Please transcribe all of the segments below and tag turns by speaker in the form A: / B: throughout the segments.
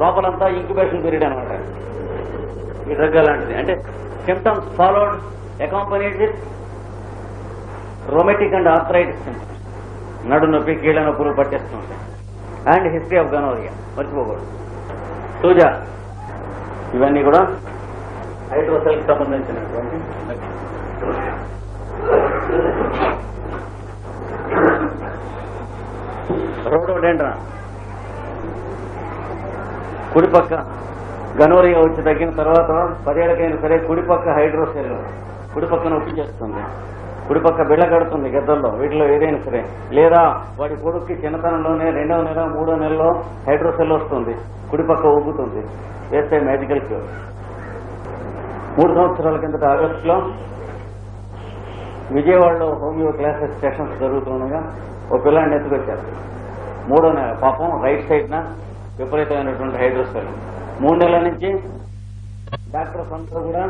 A: లోపలంతా incubation period అనమాట ఈ డ్రగ్ అలాంటిది అంటే symptoms followed accompanied with rheumatic and arthritis symptoms నడు నొప్పి కీళ్ళ నొప్పులు పట్టేస్తుంటాయి అండ్ హిస్టరీ ఆఫ్ గనోరియా మర్చిపోకూడదు. సూజా ఇవన్నీ కూడా హైడ్రోసెల్కి సంబంధించినటువంటి రోడోడెండ్రా కుడిపక్క గనోరియా వచ్చి తగ్గిన తర్వాత పదేళ్ళకైనా సరే కుడిపక్క హైడ్రోసెల్ కుడిపక్క నొప్పి చేస్తుంది. కుడిపక్క బిళ్ళ కడుతుంది గద్దల్లో వీటిలో ఏదైనా సరే. లేదా వాడి కొడుక్కి చిన్నతనంలోనే రెండవ నెల మూడో నెలలో హైడ్రోసెల్ వస్తుంది. కుడిపక్క ఉబ్బుతుంది. వేస్తే మెడికల్ క్యూర్ మూడు సంవత్సరాల కిందట ఆగస్టులో విజయవాడలో హోమియో క్లాసెస్ సెషన్స్ జరుగుతుండగా ఒక పిల్లాన్ని ఎత్తుకొచ్చారు. మూడో నెల పాపం రైట్ సైడ్న విపరీతమైనటువంటి హైడ్రోసెల్ మూడు నెలల నుంచి డాక్టర్స్ అందరూ కూడా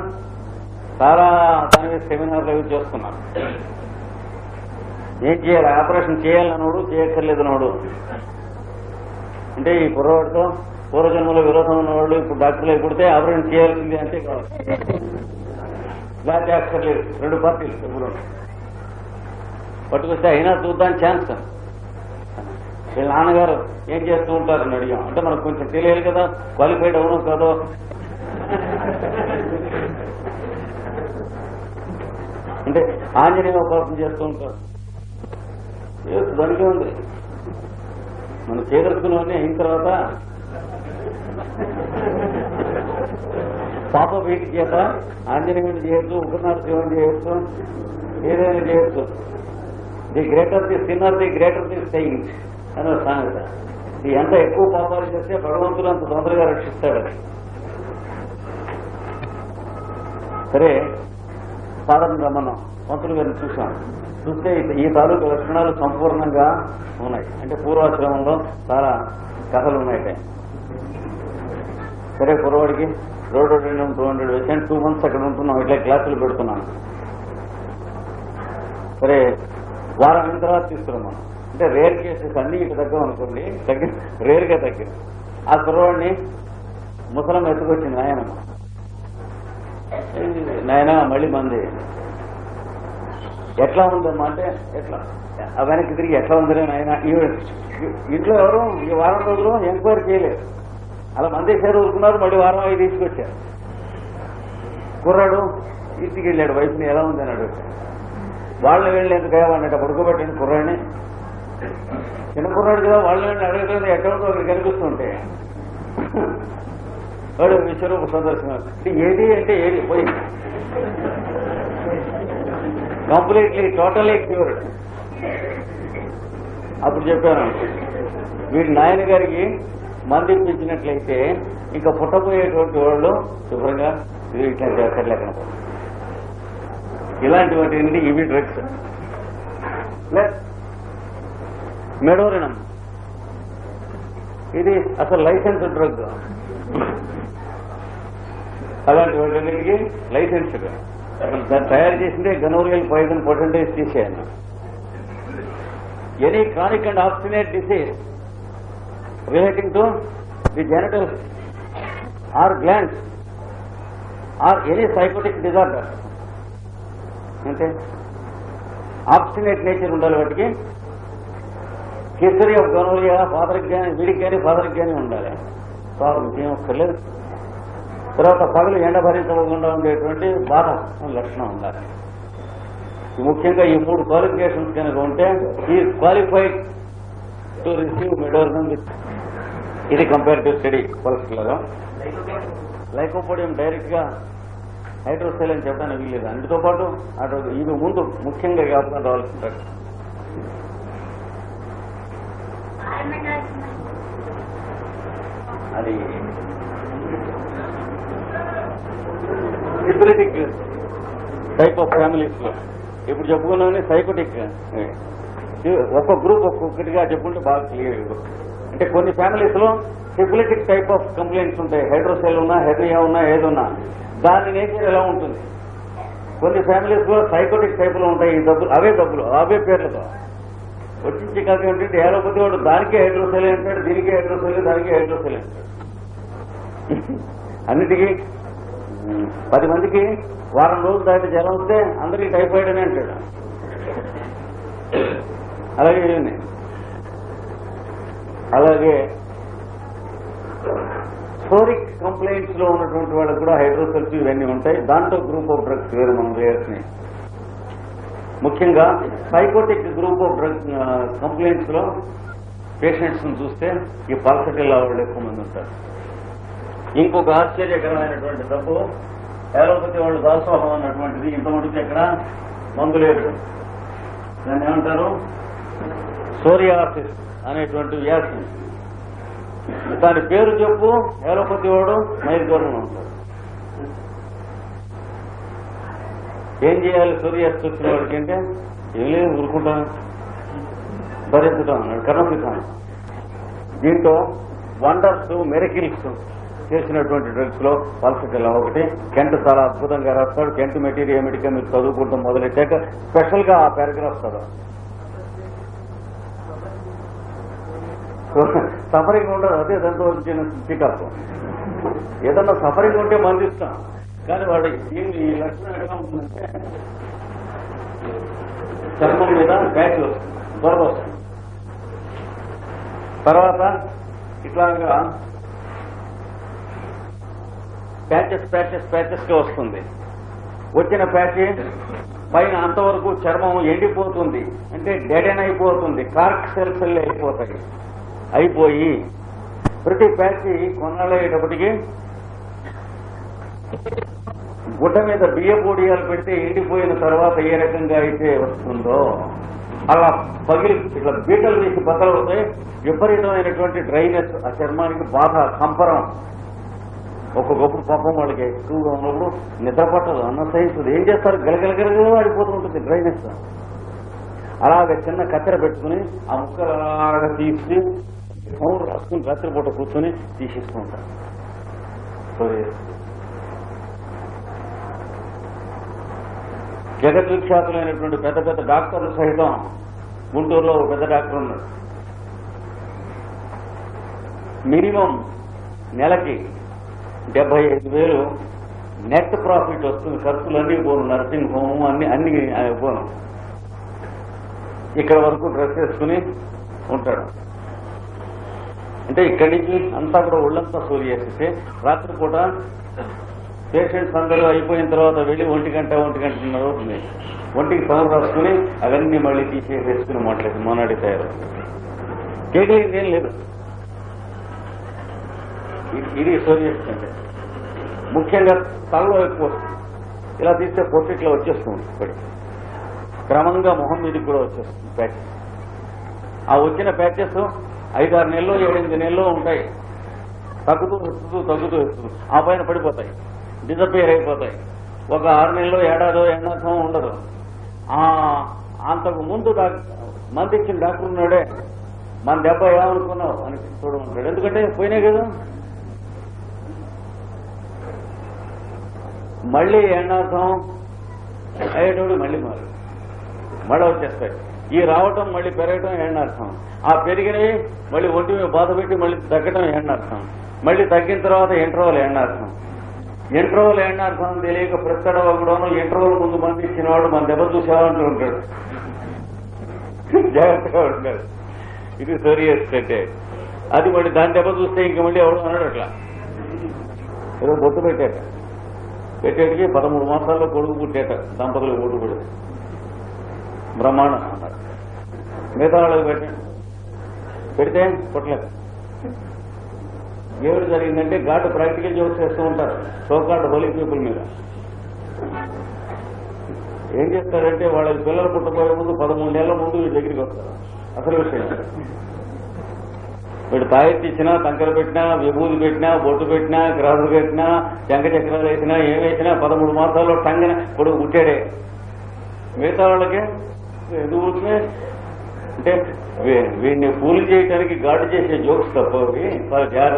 A: చాలా దాని మీద సెమినార్లు అవి చేస్తున్నారు. ఏం చేయాలి? ఆపరేషన్ చేయాలన్నోడు చేయక్కర్లేదన్నోడు. అంటే ఈ కుర్రవాడితో పూర్వజన్మలో విరోధం ఉన్నవాళ్ళు ఇప్పుడు డాక్టర్లు పుడితే ఆపరేషన్ చేయాల్సింది అంటే కాదు. లేకపోతే రెండు పార్టీలు పట్టుకొస్తే అయినా చూద్దాం ఛాన్స్. వీళ్ళ నాన్నగారు ఏం చేస్తూ ఉంటారని అడిగాం. అంటే మనకు కొంచెం తెలియాలి కదా క్వాలిఫైడ్ అవును కాదో. అంటే ఆంజనేయ ఉపాసన చేస్తూ ఉంటారు. దానికే ఉంది. మనం చేయదలుచుకున్నవన్నీ అయిన తర్వాత పాప వీటి చేత ఆంజనేయుని చేయొచ్చు ఉపనాథ శివుని చేయొచ్చు ఏదైనా చేయొచ్చు the greater the sinner the greater the saint. అని సామెత ఎంత ఎక్కువ పాపాలు చేస్తే భగవంతుడు అంత తొందరగా రక్షిస్తాడు. సరే సాధారణంగా మనం పంతులు గారిని చూసాం చూస్తే ఈ- తాలూకు లక్షణాలు సంపూర్ణంగా ఉన్నాయి. అంటే పూర్వాశ్రమంలో చాలా కథలు ఉన్నాయి సరే పూర్వాడికి రోడ్ రెండు టూ హండ్రెడ్ వేసాను టూ మంత్స్ అక్కడ ఉంటున్నాం. ఇట్లా క్లాసులు పెడుతున్నాను. సరే వారం అయిన తర్వాత తీసుకున్నాం మనం అంటే రేర్ కేసెస్ అన్ని ఇటు తగ్గం అనుకోండి తగ్గి రేర్గా తగ్గింది ఆ కుర్రవాడిని ముసలం ఎత్తుకొచ్చింది నాయనమ్మ. నాయన మళ్ళీ మంది. ఎట్లా ఉందమ్మా అంటే ఎట్లా? వెనక్కి తిరిగి ఎట్లా ఉందిరే నాయన? ఇంట్లో ఎవరు? ఈ వారం రోజులు ఎంక్వైరీ చేయలేదు. అలా మంది సేరు ఊరుకున్నారు మళ్ళీ వారం అవి తీసుకొచ్చారు. కుర్రాడు ఇంటికి వెళ్ళాడు వయసుని ఎలా ఉంది అని అడుగుతాడు వాళ్ళని వెళ్ళి ఎందుకు అన్నట్టు పడుకోబెట్టండి కుర్రాడిని. చిన్నకున్నాడు కదా వాళ్ళని వెళ్ళి అడగలేదు అక్కడ కనిపిస్తుంటే వాడు విశ్వరూప సందర్శన. ఏది అంటే ఏది పోయి. కంప్లీట్లీ టోటలీ క్యూర్డ్ అప్పుడు చెప్పాను. వీడి నాయన గారికి మంది ఇప్పించినట్లయితే ఇంకా పుట్టబోయేటువంటి వాళ్ళు శుభ్రంగా ఇది ఇట్లా చేస్తారు ఇలాంటి వాటి ఇవి డ్రగ్స్ ప్లస్ మెడోరినం. ఇది అసలు లైసెన్స్ డ్రగ్. అలాంటి వాటికి లైసెన్స్ దాన్ని తయారు చేసిందే గనోరియల్ పాయిజన్ పర్సంటేజ్ తీసేయాలి any chronic and obstinate disease relating to the genital or glands or any psychotic disorder. అంటే ఆబ్స్టినేట్ నేచర్ ఉండాలి వాటికి. హిస్టరీ ఆఫ్ గనోరియా ఫాదర్కి కానీ వీడికి కానీ ఫాదర్కి కానీ ఉండాలి. ఫాదర్కి ఏం ఒక్కర్లేదు. తర్వాత పగలు ఎండ భరించకుండా ఉండేటువంటి బాధ లక్షణం ఉండాలి. ముఖ్యంగా ఈ మూడు క్వాలిఫికేషన్స్ కనుక ఉంటే ఈ qualified to receive medorrhinum with ఇది కంపారిటివ్ స్టడీ పరిస్థితులలో. లైకోపోడియం డైరెక్ట్గా హైడ్రోసెల్ అని చెప్పడానికి వీలేదు అందుతో పాటు అటు ఇది ముందు ముఖ్యంగా జ్ఞాపకం ఉంటుంది డ్రగ్. అది సిబిలిటిక్ టైప్ ఆఫ్ ఫ్యామిలీస్లో. ఇప్పుడు చెప్పుకున్నామని సైకోటిక్ ఒక్కొక్క గ్రూప్ ఒక్కొక్కటిగా చెప్పుకుంటే బాగా క్లియర్ అంటే కొన్ని ఫ్యామిలీస్లో సిబిలిటిక్ టైప్ ఆఫ్ కంప్లైంట్స్ ఉంటాయి. హైడ్రోసెల్ ఉన్నా హెడ్రియా ఉన్నా ఏదున్నా. దాని నేచర్ ఎలా ఉంటుంది? కొన్ని ఫ్యామిలీస్లో సైకోటిక్ టైప్లో ఉంటాయి. ఈ డబ్బులు అవే డబ్బులు అవే పేర్లతో. వచ్చించి కథ ఏంటంటే ఏలోపతి వాడు దానికే హైడ్రోసెల్ అంటాడు దీనికి హైడ్రోసెల్ దానికి హైడ్రోసెల్ అంటాడు అన్నిటికీ పది మందికి వారం రోజులు దాటి జ్వరం వస్తే అందరికీ టైఫాయిడ్ అని అంటాడు. అలాగే అలాగే సోరిక్ కంప్లైంట్స్లో ఉన్నటువంటి వాళ్ళకి కూడా హైడ్రోసెల్స్ ఇవన్నీ ఉంటాయి. దాంట్లో గ్రూప్ ఆఫ్ డ్రగ్స్ వేరు మనం వేయాల్సినవి ముఖ్యంగా సైకోటిక్ గ్రూప్ ఆఫ్ డ్రగ్ కంప్లైంట్స్లో పేషెంట్స్ చూస్తే ఈ పల్సటిల్ వాళ్ళు ఎక్కువ మంది ఉంటారు. ఇంకొక ఆశ్చర్యకరమైనటువంటి తప్పు ఏలోపతి వాళ్ళు దాసోహం అన్నటువంటిది ఇంతమందికి ఎక్కడ మందు లేదు. దాన్ని ఏమంటారు? సోరియాసిస్ అనేటువంటి వ్యాధి. దాని పేరు చెప్పు ఏలోపతి వాడు మైదూరంలో ఉంటారు ఏం చేయాలి? సూర్య వచ్చిన వాడికి అంటే ఏం లేదు ఊరుకుంటాను. భరించుతాం అన్నాడు దీంతో వండర్స్ మెరకిల్స్ చేసినటువంటి డ్రగ్స్లో పల్సటిల్లా ఒకటి. కెంట్ చాలా అద్భుతంగా రాస్తాడు. కెంట్ మెటీరియల్ మెడికల్ మీరు చదువుకుంటాం మొదలెట్టాక స్పెషల్గా ఆ పారాగ్రాఫ్ చదవ సఫరింగ్ ఉండదు అదే దాంతో చిన్న పికప్ ఏదన్నా సఫరింగ్ ఉంటే మందిస్తాం. కానీ వాడు ఈ ఈ లక్షణం ఎలా ఉంటుందంటే చర్మం మీద బ్యాక్ వస్తుంది వస్తుంది. తర్వాత ఇట్లాగా ప్యాచెస్ ప్యాచెస్ ప్యాచెస్గా వస్తుంది. వచ్చిన ప్యాచ్ పైన అంతవరకు చర్మం ఎండిపోతుంది. అంటే డెడెన్ అయిపోతుంది. కార్క్ సెల్స్ అయిపోతాయి. అయిపోయి ప్రతి ప్యాచ్ కొనాలయ్యేటప్పటికీ గుడ్డ మీద బియ్య పొడియాలు పెడితే ఎండిపోయిన తర్వాత ఏ రకంగా అయితే వస్తుందో అలా పగిలి ఇట్లా బీటలు వేసి బద్దలవుతాయి. విపరీతమైనటువంటి డ్రైనెస్ ఆ చర్మానికి బాధ కంపరం. ఒక్కొక్కప్పుడు పాపం వాళ్ళకి ఎక్కువగా ఉన్నప్పుడు నిద్ర పట్టదు అన్న సహిస్తుంది ఏం చేస్తారు? గలగలగలగలు ఆడిపోతూ ఉంటుంది డ్రైనెస్ అలాగే చిన్న కత్తెర పెట్టుకుని ఆ ముక్కలు అలాగా తీసి ఫోన్ రాసుకుని రాత్రిపూట కూర్చొని తీసేస్తూ ఉంటారు. జగత్ విఖ్యాతులైనటువంటి పెద్ద పెద్ద డాక్టర్లు సహితం గుంటూరులో ఒక పెద్ద డాక్టర్ ఉన్నాడు. మినిమం నెలకి డెబ్బై ఐదు వేలు నెట్ ప్రాఫిట్ వస్తుంది. ఖర్చులన్నీ పోను నర్సింగ్ హోమ్ అన్ని అన్ని పోను. ఇక్కడ వరకు డ్రెస్ వేసుకుని ఉంటాడు. అంటే ఇక్కడి నుంచి అంతా కూడా ఒళ్ళంతా సూర్యేస్తే రాత్రిపూట పేషెంట్స్ అందరూ అయిపోయిన తర్వాత వెళ్ళి ఒంటి గంట ఒంటి గంటన్నర అవుతుంది. ఒంటికి పనులు రాసుకుని అవన్నీ మళ్ళీ తీసేసేసుకుని మాట్లాడి మొన్నటి తయారు. కేకలింగ్ ఏం లేదు ఇది- ఇది అంటే. ముఖ్యంగా తలలో ఎక్కువ ఇలా తీస్తే పొట్టిట్లో వచ్చేస్తుంది పడి క్రమంగా మొహం మీదకి కూడా వచ్చేస్తుంది ప్యాచెస్ ఆ వచ్చిన ప్యాచెస్ ఐదారు నెలలు ఏడెనిమిది నెలలు ఉంటాయి. తగ్గుతూ హెచ్చుతూ తగ్గుతూ హెచ్చుతూ ఆ పైన పడిపోతాయి. డిజపేర్ అయిపోతాయి. ఒక ఆరు నెలలో ఏడాదో ఎండాసం ఉండదు. అంతకు ముందు డాక్టర్ మంది ఇచ్చిన డాక్టర్ ఉన్నాడే. మన దెబ్బ ఏమనుకున్నావు? అని చూడమంటాడు ఎందుకంటే పోయినాయి కదా. మళ్ళీ ఎండాసం అయ్యేటోడు మళ్ళీ మారు. మళ్ళీ వచ్చేస్తాయి. ఈ రావటం మళ్ళీ పెరగటం ఎండార్థం ఆ పెరిగినవి మళ్ళీ ఒంటి మీద బాధ పెట్టి మళ్ళీ తగ్గటం ఎండార్థం మళ్ళీ తగ్గిన తర్వాత ఇంటర్వల్ ఎండార్థం ఇంటర్వల్ ఎండార్థం తెలియక ప్రస్తడవ కూడాను ఇంటర్వల్ ముందు మంది ఇచ్చినవాడు మన దెబ్బ చూసేవాడు ఉంటాడు. జాగ్రత్తగా ఉంటాడు ఇది సీరియస్ అంటే అది మళ్ళీ దాని దెబ్బ చూస్తే ఇంక మళ్ళీ ఎవడు అన్నాడు అట్లా. ఏదో బొట్టు పెట్టాట. పెట్టేటికి పదమూడు మాసాల్లో కొడుకు పుట్టేట. దంపతులు ఓటు కూడా. బ్రహ్మాండం అన్నారు. మిగతా వాళ్ళకి పెట్టి పెడితే పుట్టలేదు ఏమిటి జరిగిందంటే ఘాటు ప్రాక్టికల్ జోక్స్ చేస్తూ ఉంటారు. సోకాడు హోలీ పీపుల్ మీద. ఏం చేస్తారంటే వాళ్ళ పిల్లలు పుట్టబోయే ముందు పదమూడు నెలల ముందు వీడి దగ్గరికి వస్తారు. అసలు విషయం. వీడు తాయెత్తి ఇచ్చినా తంకలు పెట్టినా విభూతి పెట్టినా బొట్టు పెట్టినా గ్రాసులు పెట్టినా శంఖ చక్రాలు వేసినా ఏం వేసినా పదమూడు మాసాల్లో టంగన ఇప్పుడు పుట్టాడే. మిగతా వాళ్ళకి? ఎందుకు అంటే వీడిని పూలు చేయడానికి గాడు చేసే జోక్స్ తప్ప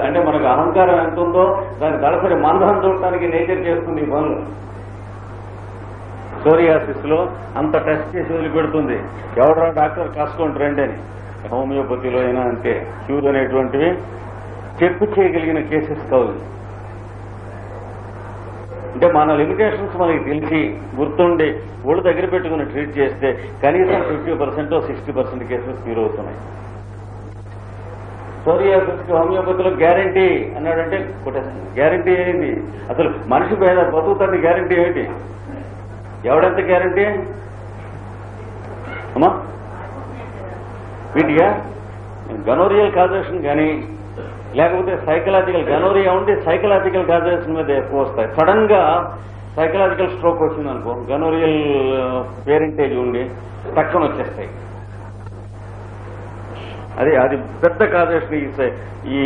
A: అంటే మనకు అహంకారం ఎంత ఉందో దాని దళసరి మందం చూడటానికి నేచర్ చేస్తుంది ఈ పనులు. సోరియాసిస్లో అంత టెస్ట్ చేసి వదిలిపెడుతుంది. ఎవడరా డాక్టర్ కాసుకోండి రండి అని. హోమియోపతిలో అయినా అంతే. క్యూర్ అనేటువంటివి చెప్పు చేయగలిగిన కేసెస్ కావాలి అంటే మన లిమిటేషన్స్ మనకి తెలిసి గుర్తుండి ఒళ్ళు దగ్గర పెట్టుకుని ట్రీట్ చేస్తే కనీసం fifty percent sixty percent cases cure అవుతున్నాయి. సోరియాసిస్కి హోమియోపతిలో గ్యారంటీ అన్నాడంటే గ్యారంటీ ఏంటి? అసలు మనిషి పేద బతుకుతాన్ని గ్యారంటీ ఏంటి? ఎవడంత గ్యారంటీ అమ్మా? వీటిగా గనోరియల్ కాజేషన్ కానీ లేకపోతే సైకలాజికల్ గనోరియా ఉండి సైకలాజికల్ గాజేషన్ మీద ఎక్కువ వస్తాయి. సడన్గా సైకలాజికల్ స్ట్రోక్ వచ్చింది అనుకో గనోరియల్ పేరెంటేజ్ ఉండి టక్కన వచ్చేస్తాయి. అది అది పెద్ద కాజేషన్ ఈ ఈ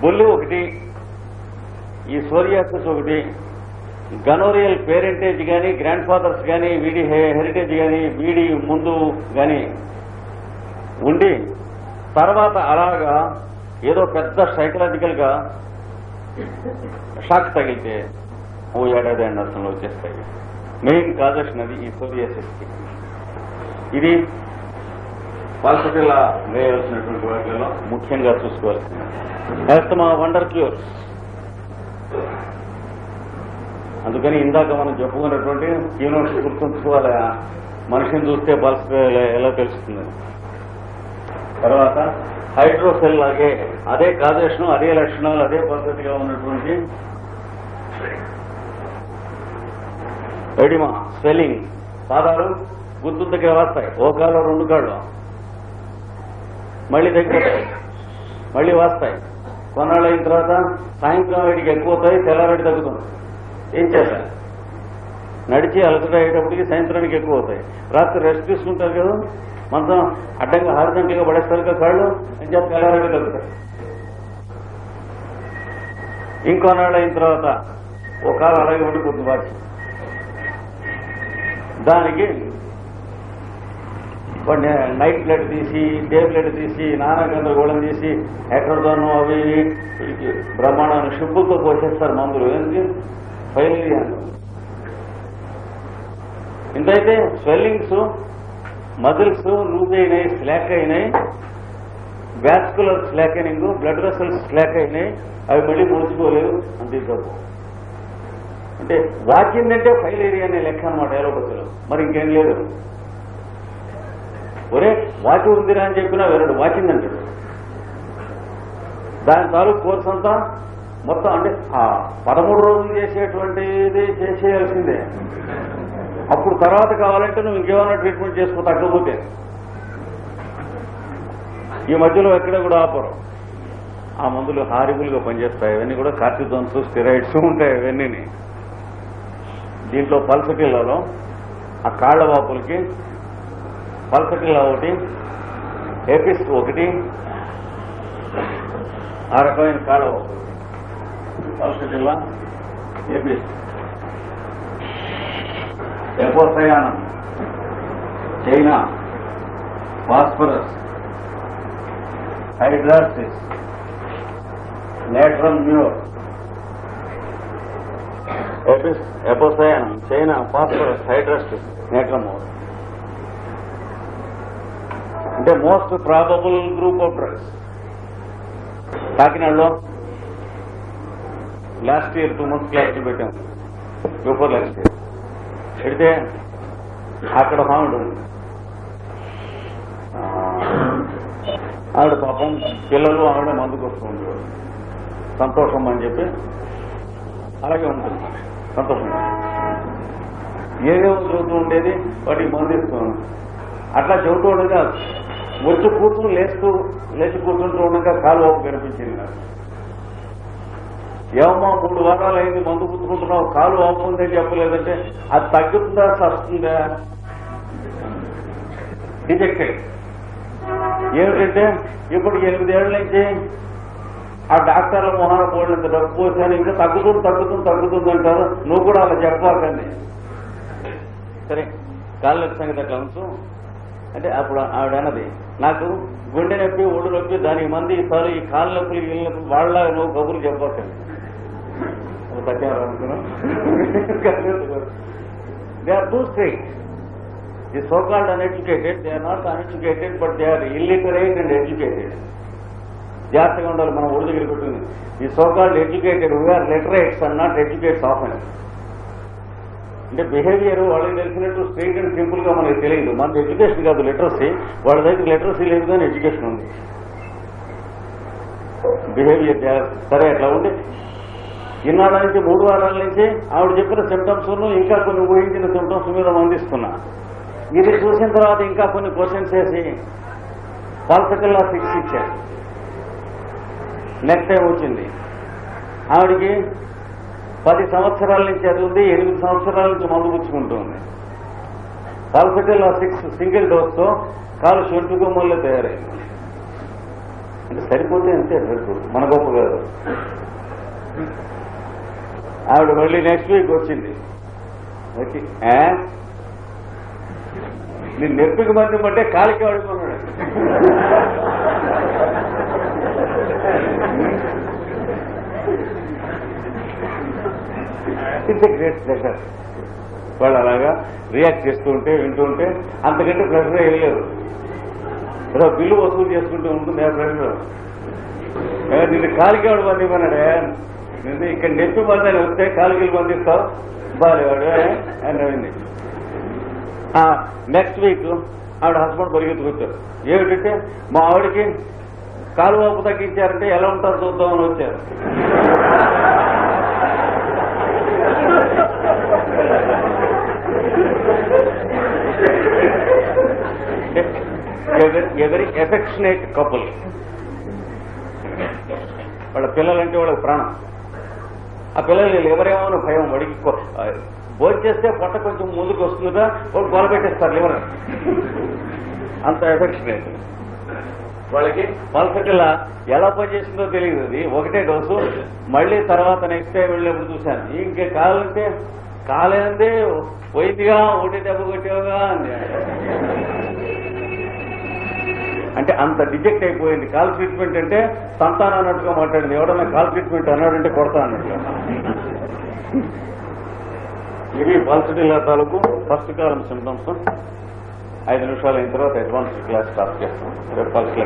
A: బొల్లు ఒకటి ఈ సోరియాసిస్ ఒకటి గనోరియల్ పేరెంటేజ్ కానీ గ్రాండ్ ఫాదర్స్ కానీ వీడి హె- హెరిటేజ్ కానీ వీడి ముందు కానీ ఉండి తర్వాత అలాగా ఏదో పెద్ద సైకలాజికల్గా షాక్ తగిలితే ఓ ఏడాది అండర్సంలో వచ్చేస్తాయి. మెయిన్ కాజేషన్ అది ఈ సోరియాసిస్కి ఇది పాల్సటిలా వేయవలసినటువంటి వాటిలో ముఖ్యంగా చూసుకోవాల్సింది. మా వండర్ క్యూర్స్ అందుకని ఇందాక మనం చెప్పుకున్నటువంటి యూనివర్సిటీ గుర్తుంచుకోవాలి? మనిషిని చూస్తే పల్స్ ఎలా తెలుస్తుంది? తర్వాత హైడ్రోసెల్ లాగే అదే కాజేషన్ అదే లక్షణాలు అదే పద్ధతిగా ఉన్నటువంటి ఎడిమా స్వెల్లింగ్ పాదాలు గుర్తు దగ్గర వస్తాయి. ఓ కాళ్ళు రెండు కాళ్ళు. మళ్ళీ తగ్గిపోతాయి మళ్ళీ వస్తాయి. కొన్నాళ్ళు అయిన తర్వాత సాయంత్రం వేడికి ఎక్కువ అవుతాయి తెల్లారెడ్డి తగ్గుతుంది. ఏం చేశారు నడిచి అలసట అయ్యేటప్పటికి సాయంత్రానికి ఎక్కువ అవుతాయి. రాత్రి రెస్ట్ తీసుకుంటారు కదా? మొత్తం అడ్డంగా హారిజంటల్గా పడేస్తారు కదా కాళ్ళు అని చెప్పి తెల్లారెడ్డి తగ్గుతాయి. ఇంకో నాళ్ళు అయిన తర్వాత ఒక కాలు అలాగే ఉండిపోతుంది వాచి. దానికి వాడిని నైట్ ప్లేట్ తీసి డే ప్లేట్ తీసి నానా గందరగోళం తీసి ఎక్కడతోనూ అవి ఇవి బ్రహ్మాండమైన షిప్పులతో పోసేస్తారు మందులు. ఎందుకు? ఫైనల్ ఇంతైతే స్వెల్లింగ్స్ మజిల్స్ లూజ్ అయినాయి స్లాక్ అయినాయి vascular slackening blood vessels slack అయినాయి అవి మళ్ళీ ముడుచుకోలేదు అంతే జబ్బు అంటే వాకిందంటే ఫైల్ ఏరియా అనే లెక్క అనమాట ఏలోపతిలో మరి ఇంకేం లేదు. ఒరే వాకి ఉందిరా అని చెప్పినా వెరడు వాకింగ్ దాని తాలూకు కోర్స్ అంతా మొత్తం అంటే ఆ పదమూడు రోజులు చేసేటువంటిది చేసేయాల్సిందే. అప్పుడు తర్వాత కావాలంటే నువ్వు ఇంకేమైనా ట్రీట్మెంట్ చేసుకో తగ్గకపోతే. ఈ మధ్యలో ఎక్కడ కూడా ఆపరు. ఆ మందులు హారిబుల్గా పనిచేస్తాయి. ఇవన్నీ కూడా కార్టిజోన్స్ స్టెరాయిడ్స్ ఉంటాయి ఇవన్నీ దీంట్లో పల్సటిల్లలో ఆ కాళ్ళ వాపులకి పల్సటిల్లా ఒకటి ఎపిస్ ఒకటి ఆ రకమైన కాళ్ళ వాపులు pulsatilla apis apocynum china phosphorus hydrastis natrum mur. Apocynum china phosphorus hydrastis natrum mur. అంటే most probable group of drugs. కాకినాడలో last year two months class పెట్టాం బిఫోర్ లాస్ట్ ఇయర్ పెడితే అక్కడ హాముడు ఆవిడ పాపం పిల్లలు ఆవిడ మందుకు వస్తూ ఉండేవారు సంతోషం అని చెప్పి అలాగే ఉంటుంది. సంతోషం. ఏదేమో చదువుతూ ఉండేది వాటికి మందు ఇస్తాను అట్లా చెబుతూ ఉండగా వచ్చి కూర్చుని లేస్తూ లేచి కూర్చుంటూ ఉండగా కాలు వాపు కనిపించింది నాకు. ఏమమ్మా మూడు వారాలు అయింది మందు పుచ్చుకుంటున్నావు కాలు వాపు ఉందని చెప్పలేదంటే అది తగ్గుతుందా వస్తుందా రిజెక్టెడ్ ఏమిటంటే ఇప్పుడు ఎనిమిదేళ్ళ నుంచి ఆ డాక్టర్ల మొహాన పోయినంత డబ్బు పోసాను ఇంకా తగ్గుతుంది తగ్గుతుంది తగ్గుతుంది అంటారు. నువ్వు కూడా అలా చెప్పాకండి. సరే కాళ్ళ సంగతి అట్లా అంటే అప్పుడు ఆవిడ అన్నది నాకు గుండె నొప్పి ఒళ్ళు నొప్పి దానికి మంది ఇస్తారు ఈ కాళ్ళ నొప్పులు వీళ్ళ నొప్పి వాళ్ళ నువ్వు కబుర్లు చెప్పకండి. They are too straight the so called uneducated they are not uneducated but they are illiterate and educated జాగ్రత్తగా ఉండాలి మనం ఒడి దగ్గర పెట్టుకుంది ఈ so called educated we are literates and not educates of అంటే బిహేవియర్ వాళ్ళకి తెలిసినట్టు స్ట్రీట్ అండ్ సింపుల్గా మనకి తెలియదు. మన ఎడ్యుకేషన్ కాదు లిటరసీ వాళ్ళ దగ్గర లిటరసీ లేదు కానీ ఎడ్యుకేషన్ ఉంది. బిహేవియర్ సరే అట్లా ఉండి ఇన్నాళ్ళ నుంచి మూడు వారాల నుంచి ఆవిడ చెప్పిన సిమ్టమ్స్ ఇంకా కొన్ని ఊహించిన సిమ్టమ్స్ మీద అందిస్తున్నా ఇది చూసిన తర్వాత ఇంకా కొన్ని క్వశ్చన్స్ వేసి పాలిటికల్ సిక్స్ ఇచ్చారు. నెక్స్ట్ టైం వచ్చింది. ఆవిడికి పది సంవత్సరాల నుంచి అది ఉంది ఎనిమిది సంవత్సరాల నుంచి మందు పుచ్చుకుంటుంది పల్సకల్లా సిక్స్ సింగిల్ డోస్తో కాలు చెంటు గుమ్మల్లో తయారైంది. అంటే సరిపోతే అంతే మన గొప్ప కాదు ఆవిడ మళ్ళీ నెక్స్ట్ వీక్ వచ్చింది. వచ్చి నేను నెప్పికి మంది అంటే కాలికి ఆడుకున్నాడు. ఇట్స్ గ్రేట్ ప్రెషర్ వాళ్ళు అలాగా రియాక్ట్ చేస్తూ ఉంటే వింటూ ఉంటే అంతకంటే ప్రెషర్ ఏం లేదు. ఏదో బిల్లు వసూలు చేసుకుంటూ ఉంటుంది ఆ ప్రెషర్ నిన్ను కాలికి వాడు పందిమన్నాడే నిన్ను ఇక్కడ నెప్పి మందని వస్తే కాలుగిలు పందిస్తావు బాలేవాడు అని నవ్వింది నెక్స్ట్ వీక్ ఆవిడ హస్బెండ్ పరిగెత్తుకొచ్చారు. ఏమిటంటే మా ఆవిడకి కాలు వాపు తగ్గించారంటే ఎలా ఉంటారు చూద్దామని వచ్చారు. ఎవరి ఎఫెక్షనేట్ కపుల్ వాళ్ళ పిల్లలంటే వాళ్ళకి ప్రాణం. ఆ పిల్లలు ఎవరేమో భయం? వాడికి భోజనం చేస్తే పొట్ట కొంచెం ముందుకు వస్తుందా వాడు గొల పెట్టేస్తారు లివర్. అంత ఎఫెక్షనేట్ వాళ్ళకి పల్సటిల ఎలా పనిచేసిందో తెలియదు అది. ఒకటే డోసు. మళ్ళీ తర్వాత నెక్స్ట్ టైం వెళ్ళినప్పుడు చూశాను. ఇంకే కాలంటే కాలేదంటే పోయిందిగా ఒకటి దెబ్బ కొట్టావుగా అని. అంటే అంత డిజెక్ట్ అయిపోయింది. కాల్ ట్రీట్మెంట్ అంటే సంతానం అన్నట్టుగా మాట్లాడింది. ఎవడన్నా కాల్ ట్రీట్మెంట్ అన్నాడంటే కొడతా అన్నట్టుగా ఇవి పాల్సిటిల్ తాలూకు ఫస్ట్ కాలం సిమ్టమ్స్ ఐదు నిమిషాలు అయిన తర్వాత అడ్వాన్స్ క్లాస్ స్టార్ట్ చేస్తాం. రేపు pulse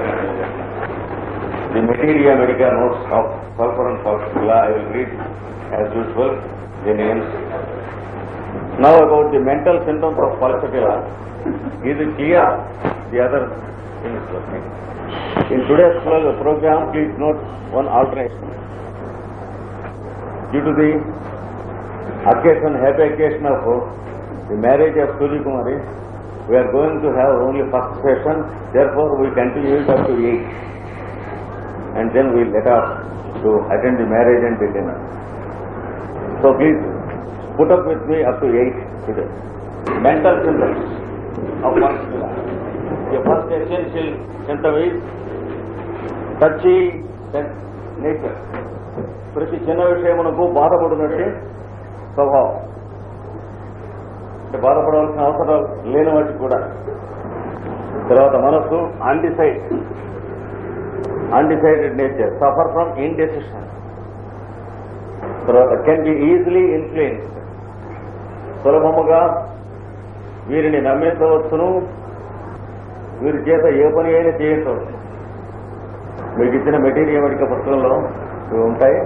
A: the materia medica notes of sulphur and pulsatilla I will read as usual the names. Now about the mental symptoms of pulsatilla ఇది clear the other In today's program, please note one alteration. Due to the occasion, happy occasion of uh, the marriage of Suri Kumari, we are going to have only first session, therefore we continue it up to 8. And then we let off to attend the marriage and the dinner. So please put up with me up to 8 today. Mental symptoms of one The first essential symptom is touchy nature. ప్రతి చిన్న విషయమునకు బాధపడినట్టు స్వభావం అంటే బాధపడవలసిన అవసరం లేని వాటికి కూడా తర్వాత మనస్సు undecide undecided nature suffer from indecision తర్వాత కెన్ బి ఈజీలీ ఇన్ఫ్లుయెన్స్ సులభముగా వీరిని నమ్మేసవచ్చును వీరి చేత ఏ పని అయినా చేయించవచ్చు మీకు ఇచ్చిన మెటీరియల్ మెడిక పుస్తకంలో ఇవి ఉంటాయి.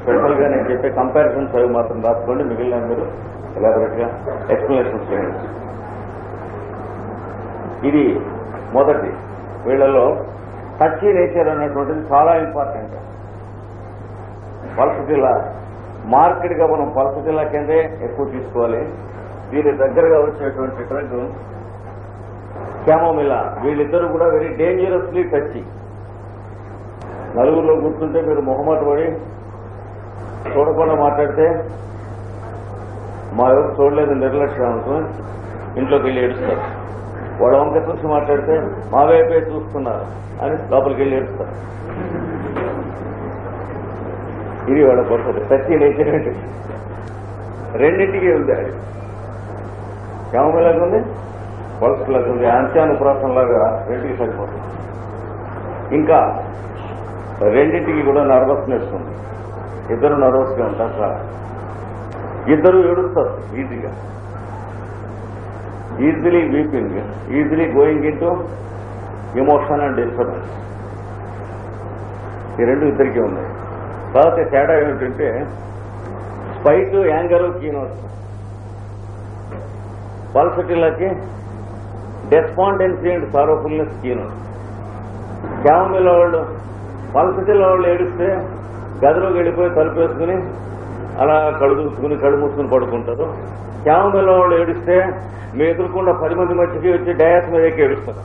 A: స్పెషల్గా నేను చెప్పే కంపారిజన్స్ అవి మాత్రం రాసుకోండి. మిగిలిన మీరు ఎలాబరేట్గా ఎక్స్ప్లెనేషన్ చేయండి. ఇది మొదటి. వీళ్ళలో టచీ నేచర్ అనేటువంటిది చాలా ఇంపార్టెంట్ పల్స్ జిల్లా మార్కెట్గా మనం పల్స్ జిల్లా కిందే ఎక్కువ తీసుకోవాలి. దీని దగ్గరగా వచ్చేటువంటి డ్రగ్ క్యామోమిలా వీళ్ళిద్దరూ కూడా వెరీ డేంజరస్లీ టచ్చి నలుగురిలో గుర్తుంటే మీరు మొహమ్మద్ పడి చూడకుండా మాట్లాడితే మా ఎవరు చూడలేదు నిర్లక్ష్యం అనుకుని ఇంట్లోకి వెళ్ళి ఏడుస్తారు. వాళ్ళ వంక చూసి మాట్లాడితే మా వైపే చూస్తున్నారు అని లోపలికి వెళ్ళి ఏడుస్తారు. ఇది వాళ్ళ పద్ధతి టచ్ నేచర్ అంటే రెండింటికి ఉంది. అది క్యామోమిలాగా ఉంది పల్స్ లాగా ఉంది. లాగా రెండింటికి సరిపోతుంది. ఇంకా రెండింటికి కూడా నర్వస్నెస్ ఉంది. ఇద్దరు నర్వస్గా ఉంటారు సార్. ఇద్దరు ఏడుస్తారు ఈజీగా. Easily weeping easily going into emotion and disturbance. ఈ రెండు ఇద్దరికి ఉన్నాయి. తర్వాత తేడా ఏమిటంటే స్పైట్ యాంగర్ కీనోస్. పల్సటిల్లకి డెస్పాండెన్సీ అండ్ సారోఫుల్నెస్ కీను క్యామమిల్ వాళ్ళు పల్సటిల్ల వాళ్ళు ఏడిస్తే గదిలోకి వెళ్ళిపోయి తలుపేసుకుని అలా కళ్ళు చూసుకుని కళ్ళు మూసుకుని పడుకుంటారు. క్యామమిల్ వాళ్ళు ఏడిస్తే మీ ఎదురుకుండా పది మంది మధ్యకి వచ్చి డయాస్ మీద ఎక్కి ఏడుస్తారు.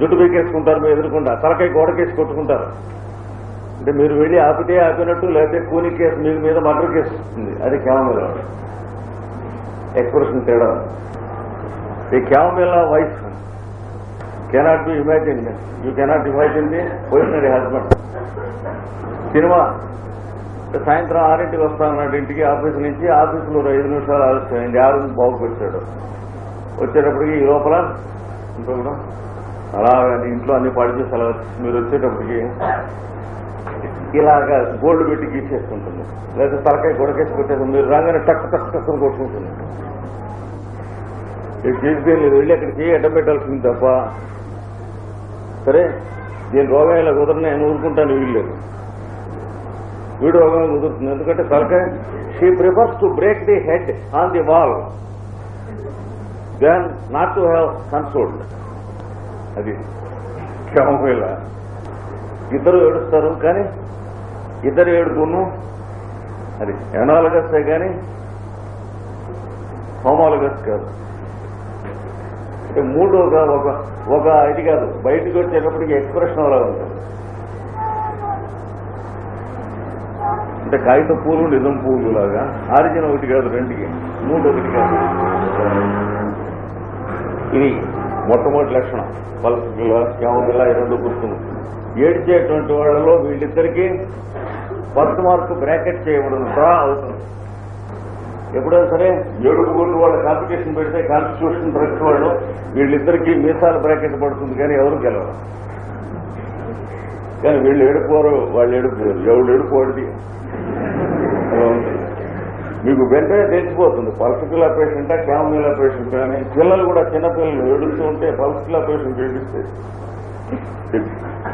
A: జుట్టు పీకేసుకుంటారు మీ ఎదురుకుండా తలకాయ గోడకేసి కొట్టుకుంటారు. అంటే మీరు వెళ్ళి ఆపితే ఆపినట్టు లేకపోతే కూని కేసు మీ మీద మర్డర్ కేసు వస్తుంది. అది క్యామమిల్ ఎక్స్ప్రెషన్ తేడా. The chamomile wife cannot be imagine you cannot imagine the possessionary husband cinema సాయంత్రం ఆరింటికి వస్తానన్నాడు ఇంటికి ఆఫీస్ నుంచి ఆఫీసులో ఐదు నిమిషాలు ఆలస్యమైంది ఆరు బాగుకొచ్చాడు వచ్చేటప్పటికి ఈ లోపల ఇంట్లో అలా ఇంట్లో అన్ని పాడు చేసి అలా మీరు వచ్చేటప్పటికి ఇలాగా గోల్డ్ పెట్టి గీసేసుకుంటుంది. లేదా తలకాయ గొడకేసి పెట్టేసి మీరు రాగానే టక్ టక్ టక్ కొట్టుకుంటుంది. చేస్తే మీరు వెళ్ళి అక్కడికి అడ్డం పెట్టాల్సింది తప్ప. సరే దీని రోగం ఇలా కుదరని నేను ఊరుకుంటాను వీల్లేదు వీడు రోగం కుదురుతుంది. ఎందుకంటే తలకాయ she prefers to break the head on the wall then not to have consoled అది క్షమవేళ ఇద్దరు ఏడుస్తారు కానీ ఇద్దరు ఏడుకున్నాం అది ఎనాలగస్ కానీ హోమాలగస్ కాదు. మూడు ఒక ఒక ఒక ఇది కాదు బయటకు వచ్చేటప్పటికి ఎక్స్ప్రెషన్ అలా ఉంటుంది. అంటే కాగిత పూలు నిజం పూలు లాగా ఆరిజిన్ ఒకటి కాదు రెండుకి. మూడు ఒకటి కాదు. ఇది మొట్టమొదటి లక్షణం. పల్సపిల్ల క్యామపిల్ల ఈ రెండు గుర్తుంది. ఏడ్చేటువంటి వాళ్ళలో వీళ్ళిద్దరికీ ఫస్ట్ మార్క్ బ్రాకెట్ చేయబడుతుంది అవసరం అవుతుంది. ఎప్పుడైనా సరే ఏడుపు గుళ్ళు వాళ్ళ కాంపిటీషన్ పెడితే కాన్స్టిట్యూషన్ డ్రగ్స్ వాళ్ళు వీళ్ళిద్దరికీ మీసాల బ్రాకెట్ పడుతుంది కానీ ఎవరు గెలవరు. కానీ వీళ్ళు ఏడుకోరు వాళ్ళు ఏడుపు ఎవడు ఏడుకోవాలి మీకు వెంటనే తెలిసిపోతుంది ఆపరేషన్ అంటే క్యామిలా ఆపరేషన్ కానీ పిల్లలు కూడా చిన్నపిల్లలు ఏడుస్తూ ఉంటే పల్సకిలా ఆపరేషన్ ఏడిస్తే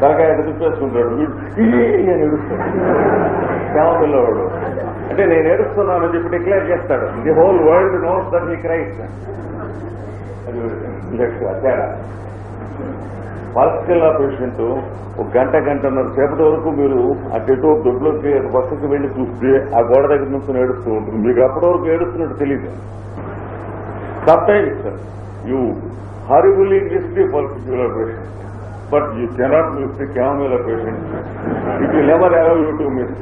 A: తలకాయ తిప్పేసుకుంటాడు వీడు "ఈ" అని ఏడుస్తాడు. అంటే నేను ఏడుస్తున్నానని చెప్పి డిక్లేర్ చేస్తాడు. The whole world knows that he cries తేడా పల్స్కిల్లా పేషెంట్ ఒక గంట గంటన్నర సేపటి వరకు మీరు అటు ఇటు దొడ్లోకి బస్సుకి వెళ్ళి చూస్తే ఆ గోడ దగ్గర నుంచి ఏడుస్తూ ఉంటుంది. మీకు అప్పటి వరకు ఏడుస్తున్నట్టు తెలియదు sometimes you horribly miss the patient but you cannot miss the chamomilla patient it never allow you to miss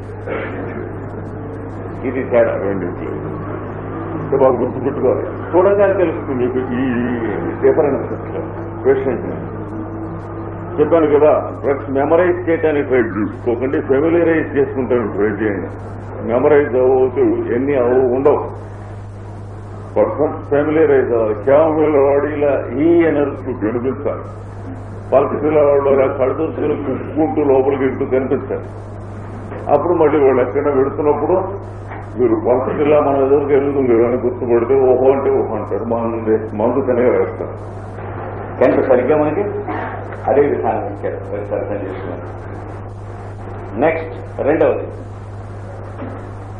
A: ఇది తేడా రెండింటిలో ఇది బాగా గుర్తుపెట్టుకోవాలి. చూడగానే తెలుస్తుంది మీకు ఈ డిఫరెన్స్ పేషెంట్ చెప్పాను కదా డ్రగ్స్ మెమరైజ్ చేయడానికి ట్రై చేసుకోకండి ఫెమిలియరైజ్ చేసుకుంటాను ట్రై చేయండి. మెమరైజ్ అవ్వచ్చు ఎన్ని అవ్వ ఉండవు. పర్సన్ ఫెమిలియరైజ్ అవ్వాలి. క్యామిల్ వాడిలా ఈ ఎనర్జీ కనిపించాలి పల్పిల వాళ్ళు అలా కుక్కుంటూ లోపలికి ఇంటూ కనిపించాలి. అప్పుడు మళ్ళీ వాళ్ళు ఎక్కడ పెడుతున్నప్పుడు మీరు పల్పిల్లా మన ఎదురుకు వెళ్తుంది. అని గుర్తుపడితే ఓహో అంటే ఓహో అంటారు. మందు మందు తనే వేస్తారు. కనుక సరిగ్గా మనకి? అదే విధానం ఇచ్చారు. ఒకసారి అర్థం చేసుకున్నాను నెక్స్ట్ రెండవది.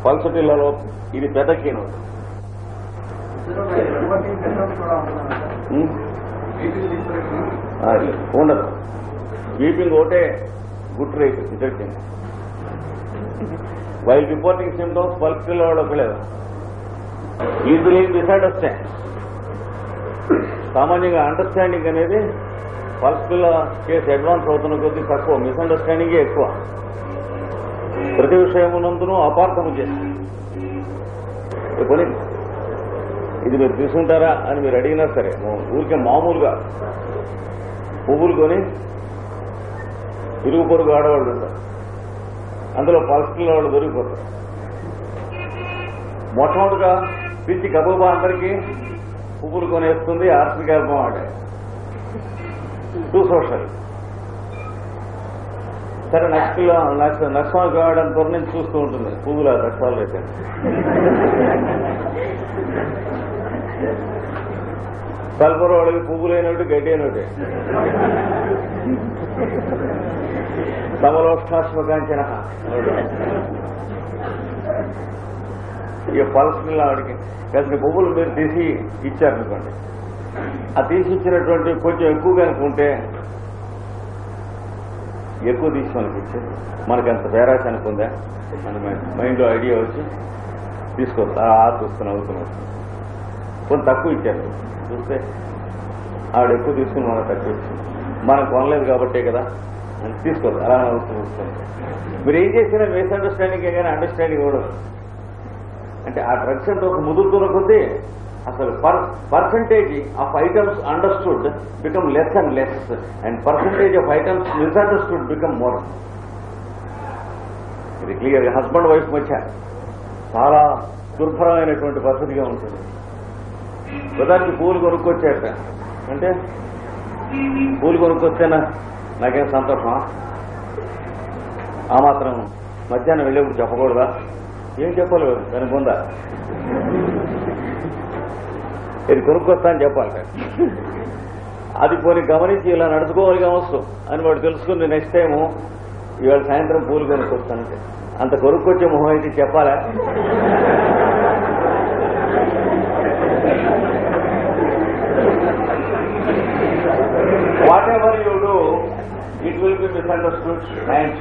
A: పల్సటిల్లలో ఇది పెద్ద కీను. ఉం? అది ఉండదు. వీపింగ్ ఒకటే గుడ్ రిపోర్టింగ్ ఇద్దరికి వైల్ రిపోర్టింగ్ సిమ్టమ్స్ పల్సటిల్ల వాళ్ళు ఒకలేదు డిసైడ్ మిస్అండర్స్టాండ్ సామాన్యంగా అండర్స్టాండింగ్ అనేది పల్స్పిల్ల కేసు అడ్వాన్స్ అవుతున్న కొద్దీ తక్కువ మిస్అండర్స్టాండింగ్ ఎక్కువ. ప్రతి విషయమునందును అపార్థము చేస్తుంది కొని ఇది మీరు తీసుకుంటారా అని మీరు అడిగినా సరే ఊరికే మామూలుగా పువ్వులు కొని ఇరుగు పొరుగు ఆడవాళ్ళు ఉంటారు. అందులో పల్స్పిల్ల వాళ్ళు దొరికిపోతారు? మొట్టమొదటిగా పిచ్చి కబూబా అందరికీ పువ్వులు కొనేస్తుంది ఆర్థిక అల్పం ఆడే టూ సోషల్ సరే నెక్స్ట్ నెక్స్ట్ నక్సల్ కావడం త్వర నుంచి చూస్తూ ఉంటుంది. పువ్వుల నక్సాలు అయితే. కల్పర వాళ్ళకి పువ్వులైనట్టు గడ్డి అయినట్టే. సమలోష్టాశ్మకాంచన ఈ పల్స్ మిల్ ఆవిడకి. కలిసిన పువ్వులు మీరు తీసి ఇచ్చారనుకోండి. ఆ తీసి ఇచ్చినటువంటి కొంచెం ఎక్కువగా అనుకుంటే ఎక్కువ తీసి మనకి ఇచ్చి మనకి అంత పేరాశ అనుకుందా మన మైండ్లో ఐడియా వచ్చి తీసుకొస్తా ఆ చూస్తున్న అవుతున్నాం కొంత తక్కువ ఇచ్చారు. చూస్తే ఆవిడ ఎక్కువ తీసుకుని మనకు తక్కువ ఇచ్చింది మనం కొనలేదు కాబట్టే కదా. తీసుకోదు అలా అవుతుంది మీరు ఏం చేసినా మిస్అండర్స్టాండింగ్ కానీ అండర్స్టాండింగ్ కూడా అంటే ఆ డ్రగ్స్ అంటే ఒక ముదురుతున్న కొద్దీ అసలు percentage of items understood become less and less and percentage of items misunderstood become more ఇది క్లియర్ హస్బెండ్ వైఫ్ మధ్య చాలా దుర్భరమైనటువంటి పరిస్థితిగా ఉంటుంది. ఉదాహరణకి పూలు కొనుక్కొచ్చాట. అంటే పూలు కొనుక్కొస్తేనా నాకేం సంతోషమా? ఆ మాత్రం మధ్యాహ్నం వెళ్ళేప్పుడు చెప్పకూడదా? ఏం చెప్పలేదు దానికి ఉందా ఇది కొనుక్కొస్తా అని చెప్పాలి అది పోనీ గమనించి ఇలా నడుచుకోవాలి అవసరం అని వాడు తెలుసుకుని నెక్స్ట్ టైము ఇవాళ సాయంత్రం పూలు కొనుక్కొస్తానంటే అంత కొనుక్కొచ్చే మొహం అయితే చెప్పాలా whatever you do will be misunderstood misunderstood and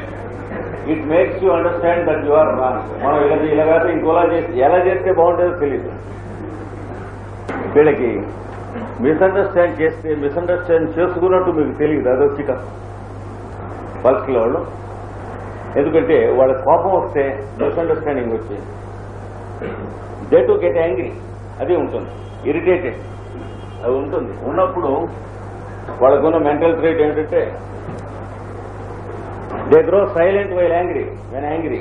A: it makes you understand that you are wrong మనం ఇలా ఇలా కాదు ఇంకోలా చేస్తే ఎలా చేస్తే బాగుంటుందో తెలియదు వీళ్ళకి మిస్అండర్స్టాండ్ చేస్తే మిస్అండర్స్టాండ్ చేసుకున్నట్టు మీకు తెలియదు అదో చిక పల్స్లో వాళ్ళు. ఎందుకంటే వాళ్ళ కోపం వస్తే మిస్అండర్స్టాండింగ్ వచ్చింది దే టు గెట్ యాంగ్రీ అది ఉంటుంది. ఇరిటేటెడ్ అది ఉంటుంది. ఉన్నప్పుడు వాళ్ళకున్న మెంటల్ ట్రేట్ ఏంటంటే they grow silent while angry when angry